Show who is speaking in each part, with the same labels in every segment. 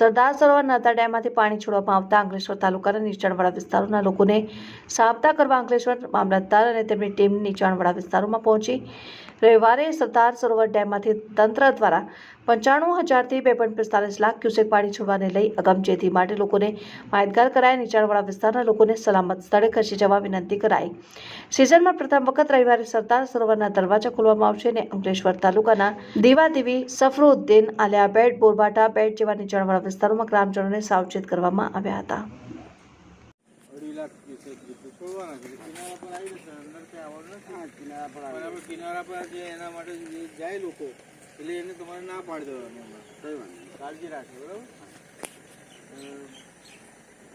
Speaker 1: સરદાર સરોવર નર્મદા ડેમમાંથી પાણી છોડવામાં આવતા અંકલેશ્વર તાલુકાના નીચાણવાળા વિસ્તારોના લોકોને સાબદા કરવા અંકલેશ્વર મામલતદાર અને તેમની ટીમ નીચાણવાળા વિસ્તારોમાં પહોંચી રવિવારે સરદાર સરોવર ડેમમાંથી તંત્ર દ્વારા પંચાણું હજારથી બે પોઈન્ટ પિસ્તાલીસ લાખ ક્યુસેક પાણી છોડવાને લઈ અગમચેતી માટે લોકોને માહિતગાર કરાય નીચાણવાળા વિસ્તારના લોકોને સલામત સ્થળે ખસી જવા વિનંતી કરાઈ. સિઝનમાં પ્રથમ વખત રવિવારે સરદાર સરોવરના દરવાજા ખોલવામાં આવશે અને અંકલેશ્વર તાલુકાના દેવાદેવી સફરુદ્દીન આલિયા બેટ, બોરબાટા બેટ જેવા નીચાણવાળા વિસ્તારોમાં ગ્રામજનોને સાવચેત કરવામાં આવ્યા હતા.
Speaker 2: બરાબર કિનારા પર જે એના માટે જાય લોકો એટલે એને તમારે ના પાડી દેવાનું કઈ વાંધો કાળજી રાખે બરાબર?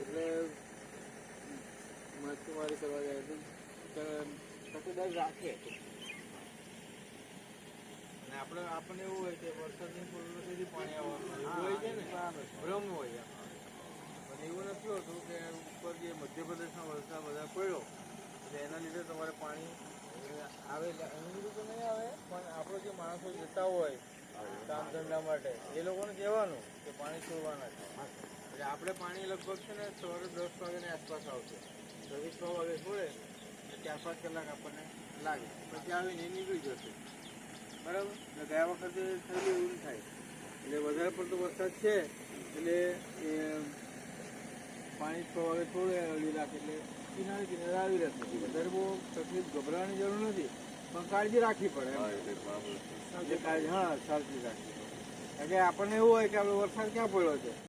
Speaker 2: એટલે માછીમારી કરવા જાય તો તકેદાર રાખે. અને આપણે આપણને એવું હોય કે વરસાદની પૂર્વથી પાણી આવવાનું હોય. છે ને? ભ્રમ હોય પણ એવું નથી હોતું કે ઉપર જે મધ્યપ્રદેશમાં વરસાદ વધારે પડ્યો એટલે એના લીધે તમારે પાણી આવે એનું બધું તો નહીં આવે, પણ આપણો જે માણસો જતા હોય કામ ધંધા માટે, એ લોકોને કહેવાનું કે પાણી છોડવાના છે. એટલે આપણે પાણી લગભગ છે ને સવારે દસ વાગ્યાની આસપાસ આવશે. દસથી છ વાગે છોડે એટલે ચાર પાંચ કલાક આપણને લાગે. પછી આવીને નીકળી જશે. બરાબર? એટલે ગયા વખતે થયેલું એવું થાય. એટલે વધારે પડતો વરસાદ છે, એટલે પાણી પ્રવાહે થોડે અડી રાખે એટલે કિનારે કિનારે આવી રહેશે. વધારે બહુ તકલીફ ગભરાવાની જરૂર નથી પણ કાળજી રાખવી પડે કાળજી હા સાચી રાખવી કારણ કે આપણને એવું હોય કે આપણે વરસાદ ક્યાં પડ્યો છે?